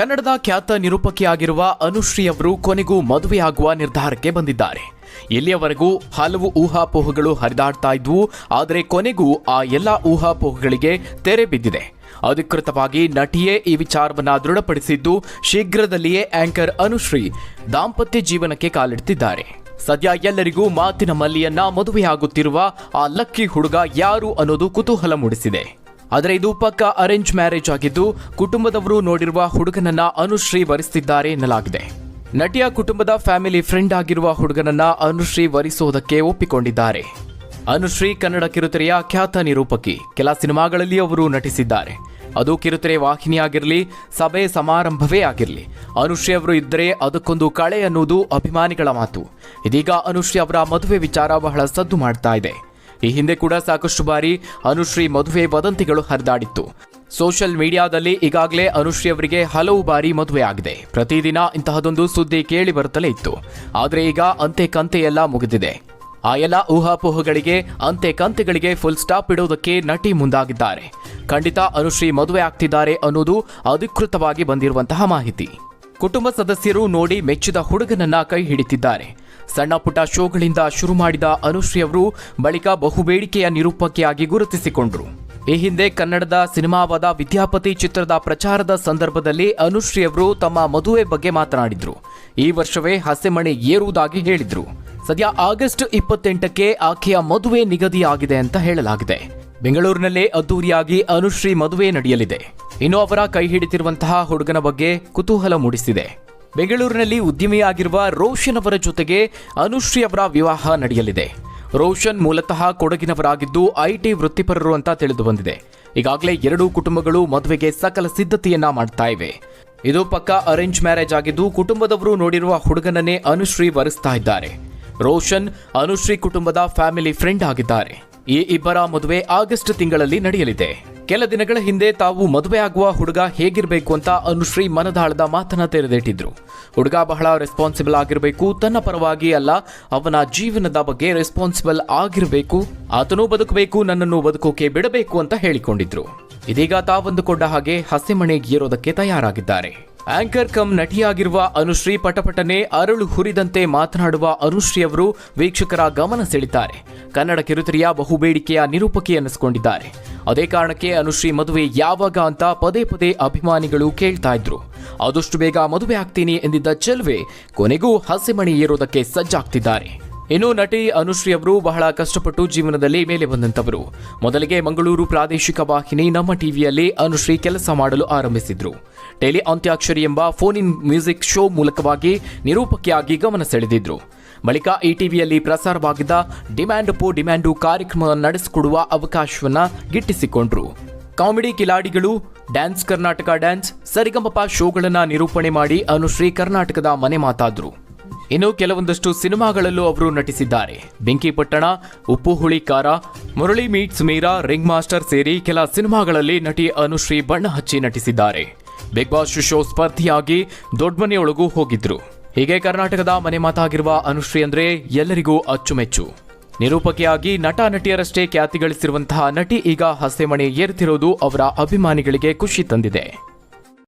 ಕನ್ನಡದ ಖ್ಯಾತ ನಿರೂಪಕಿಯಾಗಿರುವ ಅನುಶ್ರೀ ಅವರು ಕೊನೆಗೂ ಮದುವೆಯಾಗುವ ನಿರ್ಧಾರಕ್ಕೆ ಬಂದಿದ್ದಾರೆ. ಇಲ್ಲಿಯವರೆಗೂ ಹಲವು ಊಹಾಪೋಹಗಳು ಹರಿದಾಡ್ತಾ ಇದ್ವು, ಆದರೆ ಕೊನೆಗೂ ಆ ಎಲ್ಲ ಊಹಾಪೋಹಗಳಿಗೆ ತೆರೆ ಬಿದ್ದಿದೆ. ಅಧಿಕೃತವಾಗಿ ನಟಿಯೇ ಈ ವಿಚಾರವನ್ನು ದೃಢಪಡಿಸಿದ್ದು, ಶೀಘ್ರದಲ್ಲಿಯೇ ಆಂಕರ್ ಅನುಶ್ರೀ ದಾಂಪತ್ಯ ಜೀವನಕ್ಕೆ ಕಾಲಿಡ್ತಿದ್ದಾರೆ. ಸದ್ಯ ಎಲ್ಲರಿಗೂ ಮಾತಿನ ಮಲ್ಲಿಯನ್ನ ಮದುವೆಯಾಗುತ್ತಿರುವ ಆ ಲಕ್ಕಿ ಹುಡುಗ ಯಾರು ಅನ್ನೋದು ಕುತೂಹಲ ಮೂಡಿಸಿದೆ. ಆದರೆ ಇದು ಪಕ್ಕ ಅರೇಂಜ್ ಮ್ಯಾರೇಜ್ ಆಗಿದ್ದು, ಕುಟುಂಬದವರು ನೋಡಿರುವ ಹುಡುಗನನ್ನ ಅನುಶ್ರೀ ವರಿಸ್ತಿದ್ದಾರೆ ಎನ್ನಲಾಗಿದೆ. ನಟಿಯ ಕುಟುಂಬದ ಫ್ಯಾಮಿಲಿ ಫ್ರೆಂಡ್ ಆಗಿರುವ ಹುಡುಗನನ್ನ ಅನುಶ್ರೀ ವರಿಸುವುದಕ್ಕೆ ಒಪ್ಪಿಕೊಂಡಿದ್ದಾರೆ. ಅನುಶ್ರೀ ಕನ್ನಡ ಕಿರುತೆರೆಯ ಖ್ಯಾತ ನಿರೂಪಕಿ. ಕೆಲ ಸಿನಿಮಾಗಳಲ್ಲಿ ಅವರು ನಟಿಸಿದ್ದಾರೆ. ಅದು ಕಿರುತೆರೆ ವಾಹಿನಿಯಾಗಿರಲಿ ಸಭೆ ಸಮಾರಂಭವೇ ಆಗಿರಲಿ. ಅನುಶ್ರೀ ಅವರು ಇದ್ದರೆ ಅದಕ್ಕೊಂದು ಕಳೆ ಅನ್ನುವುದು ಅಭಿಮಾನಿಗಳ ಮಾತು. ಇದೀಗ ಅನುಶ್ರೀ ಅವರ ಮದುವೆ ವಿಚಾರ ಬಹಳ ಸದ್ದು ಮಾಡ್ತಾ ಇದೆ. ಈ ಹಿಂದೆ ಕೂಡ ಸಾಕಷ್ಟು ಬಾರಿ ಅನುಶ್ರೀ ಮದುವೆ ವದಂತಿಗಳು ಹರಿದಾಡಿತ್ತು. ಸೋಷಿಯಲ್ ಮೀಡಿಯಾದಲ್ಲಿ ಈಗಾಗಲೇ ಅನುಶ್ರೀ ಅವರಿಗೆ ಹಲವು ಬಾರಿ ಮದುವೆ ಆಗಿದೆ. ಪ್ರತಿದಿನ ಇಂತಹದೊಂದು ಸುದ್ದಿ ಕೇಳಿ ಬರುತ್ತಲೇ ಇತ್ತು. ಆದರೆ ಈಗ ಅಂತೆ ಎಲ್ಲ ಮುಗಿದಿದೆ. ಆ ಎಲ್ಲ ಊಹಾಪೋಹಗಳಿಗೆ, ಅಂತೆ ಕಂತೆಗಳಿಗೆ ಫುಲ್ ಸ್ಟಾಪ್ ಇಡೋದಕ್ಕೆ ನಟಿ ಮುಂದಾಗಿದ್ದಾರೆ. ಖಂಡಿತ ಅನುಶ್ರೀ ಮದುವೆ ಆಗ್ತಿದ್ದಾರೆ ಅನ್ನೋದು ಅಧಿಕೃತವಾಗಿ ಬಂದಿರುವಂತಹ ಮಾಹಿತಿ. ಕುಟುಂಬ ಸದಸ್ಯರು ನೋಡಿ ಮೆಚ್ಚಿದ ಹುಡುಗನನ್ನ ಕೈ ಹಿಡಿತಿದ್ದಾರೆ. ಸಣ್ಣ ಪುಟ್ಟ ಶೋಗಳಿಂದ ಶುರು ಮಾಡಿದ ಅನುಶ್ರೀ ಅವರು ಬಳಿಕ ಬಹುಬೇಡಿಕೆಯ ನಿರೂಪಕಿಯಾಗಿ ಗುರುತಿಸಿಕೊಂಡರು. ಈ ಹಿಂದೆ ಕನ್ನಡದ ಸಿನಿಮಾವಾದ ವಿದ್ಯಾಪತಿ ಚಿತ್ರದ ಪ್ರಚಾರದ ಸಂದರ್ಭದಲ್ಲಿ ಅನುಶ್ರೀ ಅವರು ತಮ್ಮ ಮದುವೆ ಬಗ್ಗೆ ಮಾತನಾಡಿದ್ರು. ಈ ವರ್ಷವೇ ಹಸೆಮಣೆ ಏರುವುದಾಗಿ ಹೇಳಿದ್ರು. ಸದ್ಯ ಆಗಸ್ಟ್ ಇಪ್ಪತ್ತೆಂಟಕ್ಕೆ ಆಕೆಯ ಮದುವೆ ನಿಗದಿಯಾಗಿದೆ ಅಂತ ಹೇಳಲಾಗಿದೆ. ಬೆಂಗಳೂರಿನಲ್ಲೇ ಅದ್ದೂರಿಯಾಗಿ ಅನುಶ್ರೀ ಮದುವೆ ನಡೆಯಲಿದೆ. ಇನ್ನು ಅವರ ಕೈ ಹಿಡಿತಿರುವಂತಹ ಹುಡುಗನ ಬಗ್ಗೆ ಕುತೂಹಲ ಮೂಡಿಸಿದೆ. ಬೆಂಗಳೂರಿನಲ್ಲಿ ಉದ್ಯಮಿಯಾಗಿರುವ ರೋಷನ್ ಅವರ ಜೊತೆಗೆ ಅನುಶ್ರೀ ಅವರ ವಿವಾಹ ನಡೆಯಲಿದೆ. ರೋಷನ್ ಮೂಲತಃ ಕೊಡಗಿನವರಾಗಿದ್ದು ಐಟಿ ವೃತ್ತಿಪರರು ಅಂತ ತಿಳಿದು ಬಂದಿದೆ ಈಗಾಗಲೇ ಎರಡೂ ಕುಟುಂಬಗಳು ಮದುವೆಗೆ ಸಕಲ ಸಿದ್ಧತೆಯನ್ನ ಮಾಡ್ತಾ ಇವೆ. ಇದು ಪಕ್ಕ ಅರೇಂಜ್ ಮ್ಯಾರೇಜ್ ಆಗಿದ್ದು ಕುಟುಂಬದವರು ನೋಡಿರುವ ಹುಡುಗನನ್ನೇ ಅನುಶ್ರೀ ವರಿಸ್ತಾ ಇದ್ದಾರೆ. ರೋಷನ್ ಅನುಶ್ರೀ ಕುಟುಂಬದ ಫ್ಯಾಮಿಲಿ ಫ್ರೆಂಡ್ ಆಗಿದ್ದಾರೆ. ಈ ಇಬ್ಬರ ಮದುವೆ ಆಗಸ್ಟ್ ತಿಂಗಳಲ್ಲಿ ನಡೆಯಲಿದೆ. ಕೆಲ ದಿನಗಳ ಹಿಂದೆ ತಾವು ಮದುವೆ ಆಗುವ ಹುಡುಗ ಹೇಗಿರಬೇಕು ಅಂತ ಅನುಶ್ರೀ ಮನದಾಳದ ಮಾತನ್ನ ತೆರೆದಿಟ್ಟಿದ್ರು ಹುಡುಗ ಬಹಳ ರೆಸ್ಪಾನ್ಸಿಬಲ್ ಆಗಿರಬೇಕು, ತನ್ನ ಪರವಾಗಿ ಅಲ್ಲ, ಅವನ ಜೀವನದ ಬಗ್ಗೆ ರೆಸ್ಪಾನ್ಸಿಬಲ್ ಆಗಿರಬೇಕು, ಆತನೂ ಬದುಕಬೇಕು, ನನ್ನನ್ನು ಬದುಕೋಕೆ ಬಿಡಬೇಕು ಅಂತ ಹೇಳಿಕೊಂಡಿದ್ರು. ಇದೀಗ ತಾವಂದುಕೊಂಡ ಹಾಗೆ ಹಸೆಮಣೆ ಗೀರೋದಕ್ಕೆ ತಯಾರಾಗಿದ್ದಾರೆ. ಆಂಕರ್ ಕಮ್ ನಟಿಯಾಗಿರುವ ಅನುಶ್ರೀ ಪಟಪಟನೆ ಅರಳು ಹುರಿದಂತೆ ಮಾತನಾಡುವ ಅನುಶ್ರೀ ಅವರು ವೀಕ್ಷಕರ ಗಮನ ಸೆಳಿತಾರೆ. ಕನ್ನಡ ಕಿರುತೆರೆಯ ಬಹುಬೇಡಿಕೆಯ ನಿರೂಪಕಿ ಅನ್ನಿಸಿಕೊಂಡಿದ್ದಾರೆ ಅದೇ ಕಾರಣಕ್ಕೆ ಅನುಶ್ರೀ ಮದುವೆ ಯಾವಾಗ ಅಂತ ಪದೇ ಪದೇ ಅಭಿಮಾನಿಗಳು ಕೇಳ್ತಾ ಇದ್ರು. ಆದಷ್ಟು ಬೇಗ ಮದುವೆ ಆಗ್ತೀನಿ ಎಂದಿದ್ದ ಚೆಲುವೆ ಕೊನೆಗೂ ಹಸೆಮಣಿ ಏರೋದಕ್ಕೆ ಸಜ್ಜಾಗ್ತಿದ್ದಾರೆ. ಇನ್ನು ನಟಿ ಅನುಶ್ರೀ ಅವರು ಬಹಳ ಕಷ್ಟಪಟ್ಟು ಜೀವನದಲ್ಲಿ ಮೇಲೆ ಬಂದಂತವರು ಮೊದಲಿಗೆ ಮಂಗಳೂರು ಪ್ರಾದೇಶಿಕ ವಾಹಿನಿ ನಮ್ಮ ಟಿವಿಯಲ್ಲಿ ಅನುಶ್ರೀ ಕೆಲಸ ಮಾಡಲು ಆರಂಭಿಸಿದ್ರು. ಟೆಲಿ ಅಂತ್ಯಾಕ್ಷರಿ ಎಂಬ ಫೋನ್ ಇನ್ ಮ್ಯೂಸಿಕ್ ಶೋ ಮೂಲಕವಾಗಿ ನಿರೂಪಕಿಯಾಗಿ ಗಮನ ಸೆಳೆದಿದ್ರು. ಬಳಿಕ ಈ ಟಿವಿಯಲ್ಲಿ ಪ್ರಸಾರವಾಗಿದ್ದ ಡಿಮ್ಯಾಂಡ್ ಪೋ ಡಿಮ್ಯಾಂಡು ಕಾರ್ಯಕ್ರಮ ನಡೆಸಿಕೊಡುವ ಅವಕಾಶವನ್ನ ಗಿಟ್ಟಿಸಿಕೊಂಡ್ರು. ಕಾಮಿಡಿ ಕಿಲಾಡಿಗಳು, ಡ್ಯಾನ್ಸ್ ಕರ್ನಾಟಕ ಡ್ಯಾನ್ಸ್, ಸರಿಗಮಪ ಶೋಗಳನ್ನು ನಿರೂಪಣೆ ಮಾಡಿ ಅನುಶ್ರೀ ಕರ್ನಾಟಕದ ಮನೆ ಮಾತಾದ್ರು. ಇನ್ನು ಕೆಲವೊಂದಷ್ಟು ಸಿನಿಮಾಗಳಲ್ಲೂ ಅವರು ನಟಿಸಿದ್ದಾರೆ. ಬೆಂಕಿ ಪಟ್ಟಣ Uppu Huli Khara, Murali meets Meera, ring master ಸೇರಿ ಕೆಲ ಸಿನಿಮಾಗಳಲ್ಲಿ ನಟಿ ಅನುಶ್ರೀ ಬಣ್ಣ ಹಚ್ಚಿ ನಟಿಸಿದ್ದಾರೆ. ಬಿಗ್ ಬಾಸ್ ಶೋ ಸ್ಪರ್ಧಿಯಾಗಿ ದೊಡ್ಡಮನೆಯೊಳಗೂ ಹೋಗಿದ್ರು. ಹೀಗೆ ಕರ್ನಾಟಕದ ಮನೆ ಮಾತಾಗಿರುವ ಅನುಶ್ರೀ ಅಂದ್ರೆ ಎಲ್ಲರಿಗೂ ಅಚ್ಚುಮೆಚ್ಚು. ನಿರೂಪಕಿಯಾಗಿ ನಟ ನಟಿಯರಷ್ಟೇ ಖ್ಯಾತಿ ಗಳಿಸಿರುವಂತಹ ನಟಿ ಈಗ ಹಸೆಮಣೆ ಏರ್ತಿರೋದು ಅವರ ಅಭಿಮಾನಿಗಳಿಗೆ ಖುಷಿ ತಂದಿದೆ.